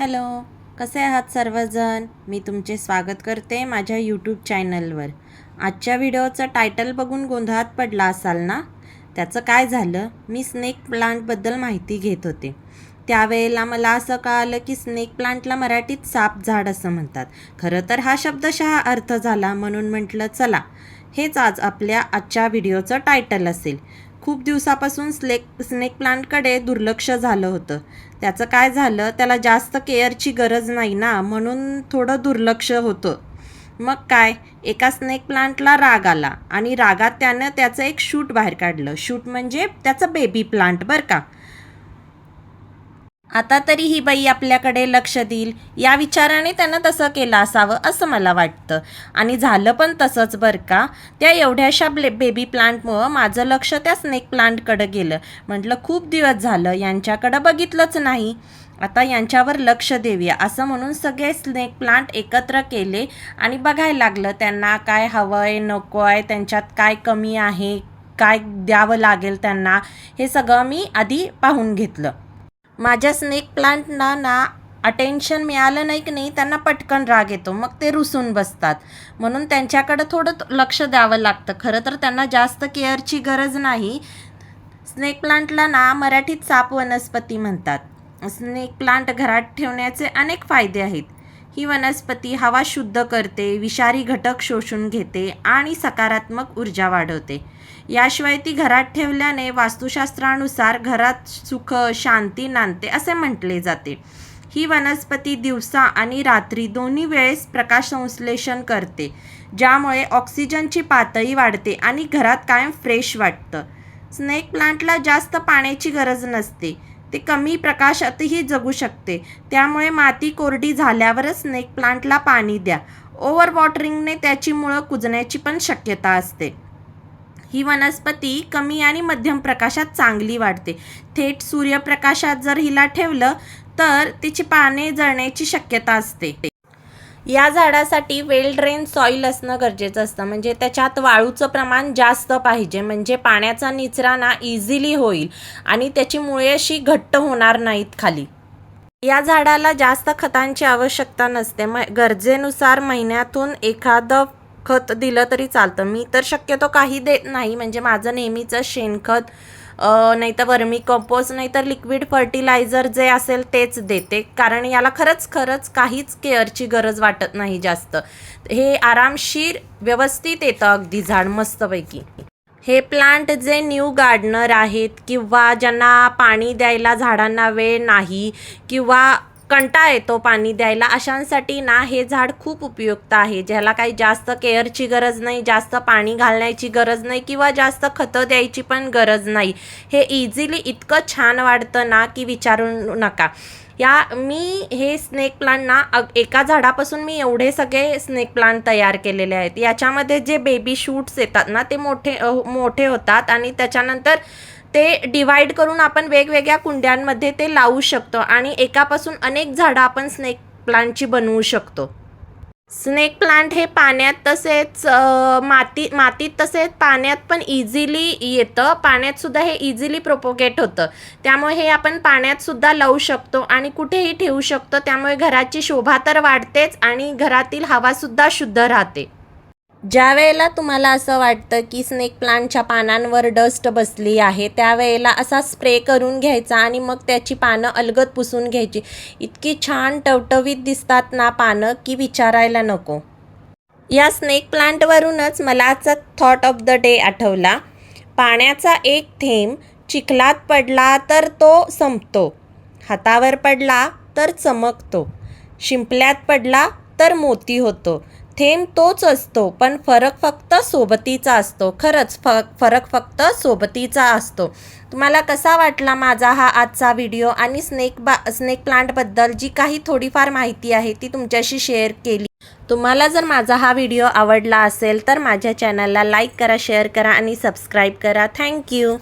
Hello कसे आहात सर्वजण? मी तुमचे स्वागत करते माझ्या यूट्यूब चॅनलवर आजच्या व्हिडिओचं टायटल बघून गोंधळात पडला असाल ना? त्याचं काय झालं? मी स्नेक प्लांटबद्दल माहिती घेत होते. त्यावेळेला मला असं कळालं की स्नेक प्लांटला मराठीत साप झाड असं म्हणतात. खरं तर हा शब्दशः अर्थ झाला म्हणून म्हटलं चला हेच आज आपल्या आजच्या व्हिडिओचं टायटल असेल. खूप दिवसापासून स्लेक स्नेक प्लांटकडे दुर्लक्ष झालं होतं. त्याचं काय झालं? त्याला जास्त केअरची गरज नाही ना? म्हणून थोडं दुर्लक्ष होतं. मग काय? एका स्नेक प्लांटला राग आला आणि रागात त्यानं त्याचं एक शूट बाहेर काढलं. शूट म्हणजे त्याचं बेबी प्लांट बरं का? आता तरी ही बाई आपल्याकडे लक्ष देईल. या विचाराने त्यानं तसं केलं असावं असं मला वाटतं. आणि झालं पण तसंच बरं का? त्या एवढ्याशा ब्ले बेबी प्लांटमुळं माझं लक्ष त्या स्नेक प्लांटकडं गेलं. म्हटलं खूप दिवस झालं यांच्याकडं बघितलंच नाही. आता यांच्यावर लक्ष देऊया असं म्हणून सगळे स्नेक प्लांट एकत्र केले आणि बघायला लागलं त्यांना काय हवं आहे नको आहे त्यांच्यात काय कमी आहे काय द्यावं लागेल त्यांना हे सगळं मी आधी पाहून घेतलं. माझ्या स्नेक प्लांटना ना अटेन्शन मिळालं नाही की नाही त्यांना पटकन राग येतो. मग ते रुसून बसतात. म्हणून त्यांच्याकडं थोडं लक्ष द्यावं लागतं. खरं तर त्यांना जास्त केअरची गरज नाही. स्नेक प्लांटला ना मराठीत साप वनस्पती म्हणतात. स्नेक प्लांट घरात ठेवण्याचे अनेक फायदे आहेत. ही वनस्पती हवा शुद्ध करते विषारी घटक शोषून घेते आणि सकारात्मक ऊर्जा वाढवते. याशिवाय ती घरात ठेवल्याने वास्तुशास्त्रानुसार घरात सुख शांती नांदते असे म्हटले जाते. ही वनस्पती दिवसा आणि रात्री दोन्ही वेळेस प्रकाशसंश्लेषण करते ज्यामुळे ऑक्सिजनची पातळी वाढते आणि घरात कायम फ्रेश वाटतं. स्नेक प्लांटला जास्त पाण्याची गरज नसते. ते कमी प्रकाशातही जगू शकते. त्यामुळे माती कोरडी झाल्यावरच नेक प्लांटला पाणी द्या. ओव्हर वॉटरिंगने त्याची मुळं कुजण्याची पण शक्यता असते. ही वनस्पती कमी आणि मध्यम प्रकाशात चांगली वाढते. थेट सूर्यप्रकाशात जर हिला ठेवलं तर तिची पाने जळण्याची शक्यता असते. या झाडासाठी वेल ड्रेन सॉईल असणं गरजेचं असतं. म्हणजे त्याच्यात वाळूचं प्रमाण जास्त पाहिजे. म्हणजे पाण्याचा निचरा ना इझिली होईल आणि त्याची मुळे अशी घट्ट होणार नाहीत खाली. या झाडाला जास्त खतांची आवश्यकता नसते. म गरजेनुसार महिन्यातून एखादं खत दिलं तरी चालतं. मी तर शक्यतो काही देत नाही. म्हणजे माझं नेहमीचं शेणखत नाहीतर नाही तर वर्मी कंपोस्ट नाही तर लिक्विड फर्टिलायझर जे असेल तेच देते. कारण याला खरंच खरंच काहीच केअरची गरज वाटत नाही जास्त. हे आरामशीर व्यवस्थित येतं अगदी झाड मस्तपैकी. हे प्लांट जे न्यू गार्डनर आहेत किंवा ज्यांना पाणी द्यायला झाडांना वेळ नाही किंवा कंटाळा येतो पाणी द्यायला. अशांसाठी ना हे झाड खूप उपयुक्त आहे. ज्याला काही जास्त केअरची गरज नाही जास्त पाणी घालण्याची गरज नाही किंवा जास्त खतं द्यायची पण गरज नाही. हे इझिली इतकं छान वाढतं ना की विचारू नका. या मी हे स्नेक प्लांट ना एका झाडापासून मी एवढे सगळे स्नेक प्लांट तयार केलेले आहेत. याच्यामध्ये जे बेबी शूट्स येतात ना ते मोठे मोठे होतात आणि त्याच्यानंतर ते डिवाईड करून आपण वेगवेगळ्या कुंड्यांमध्ये ते लावू शकतो आणि एकापासून अनेक झाडं आपण स्नेक प्लांटची बनवू शकतो. स्नेक प्लांट हे पाण्यात तसेच माती मातीत तसेच पाण्यात पण इझिली येतं. पाण्यातसुद्धा हे इझिली प्रोपोगेट होतं. त्यामुळे हे आपण पाण्यातसुद्धा लावू शकतो आणि कुठेही ठेवू शकतो. त्यामुळे घराची शोभा तर वाढतेच आणि घरातील हवासुद्धा शुद्ध राहते. ज्या वेळेला तुम्हाला असं वाटतं की स्नेक प्लांटच्या पानांवर डस्ट बसली आहे त्यावेळेला असा स्प्रे करून घ्यायचा आणि मग त्याची पानं अलगद पुसून घ्यायची. इतकी छान टवटवीत दिसतात ना पानं की विचारायला नको. या स्नेक प्लांटवरूनच मला आजचा थॉट ऑफ द डे आठवला. पाण्याचा एक थेंब चिखलात पडला तर तो संपतो. हातावर पडला तर चमकतो. शिंपल्यात पडला तर मोती होतो. थेंब तोच असतो पण फरक फक्त सोबतीचा असतो. खरंच फ फरक फक्त सोबतीचा असतो. तुम्हाला कसा वाटला माझा हा आजचा व्हिडिओ आणि स्नेक बा स्नेक प्लांटबद्दल जी काही थोडीफार माहिती आहे ती तुमच्याशी शेअर केली? तुम्हाला जर माझा हा व्हिडिओ आवडला असेल तर माझ्या चॅनलला लाईक करा शेअर करा आणि सबस्क्राईब करा. थँक्यू